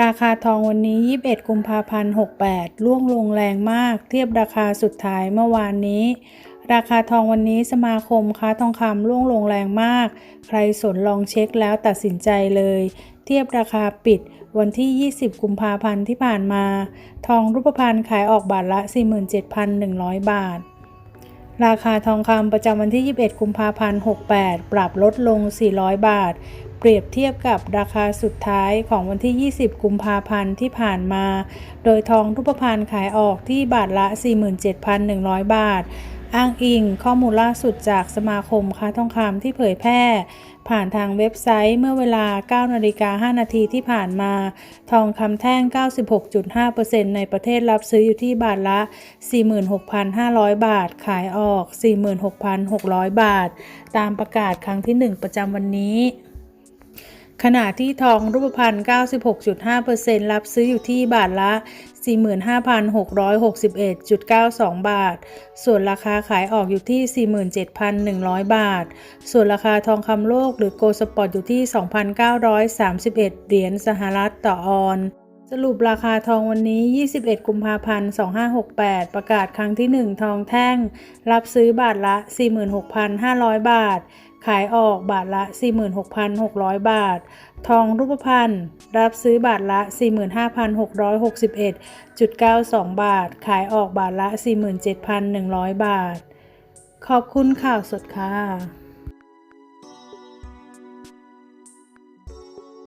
ราคาทองวันนี้ 21 กุมภาพันธ์ 68 ล่วงลงแรงมาก เทียบราคาสุดท้ายเมื่อวานนี้ ราคาทองวันนี้สมาคมค้าทองคำล่วงลงแรงมาก ใครสนลองเช็คแล้วตัดสินใจเลย เทียบราคาปิดวันที่ 20 กุมภาพันธ์ที่ผ่านมา ทองรูปพรรณขายออกบาทละ 47,100 บาทราคาทองคำประจำวันที่ 21 กุมภาพันธ์ 68 ปรับลดลง 400 บาท เปรียบเทียบกับราคาสุดท้ายของวันที่ 20 กุมภาพันธ์ที่ผ่านมา โดยทองรูปพรรณขายออกที่บาทละ 47,100 บาท อ้างอิงข้อมูลล่าสุดจากสมาคมค้าทองคำที่เผยแพร่ ผ่านทางเว็บไซต์เมื่อเวลา 9 นาฬิกา 5 นาทีที่ผ่านมา ทองคำแท่ง 96.5%ในประเทศรับซื้ออยู่ที่บาทละ 46,500 บาท ขายออก 46,600 บาท ตามประกาศครั้งที่ 1 ประจำวันนี้ ขณะที่ทองรูปพรรณ96.5%รับซื้ออยู่ที่บาทละ 45,661.92 บาท ส่วนราคาขายออกอยู่ที่ 47,100 บาท ส่วนราคาทองคำโลกหรือโกลด์สปอร์ตอยู่ที่ 2,931 เหรียญสหรัฐต่อออนสรุปราคาทองวันนี้ 21 กุมภาพันธ์ 2568 ประกาศครั้งที่ 1 ทองแท่ง รับซื้อบาทละ 46,500 บาท ขายออกบาทละ 46,600 บาท ทองรูปพรรณรับซื้อบาทละ 45,661.92 บาท ขายออกบาทละ 47,100 บาท ขอบคุณข่าวสดค่ะ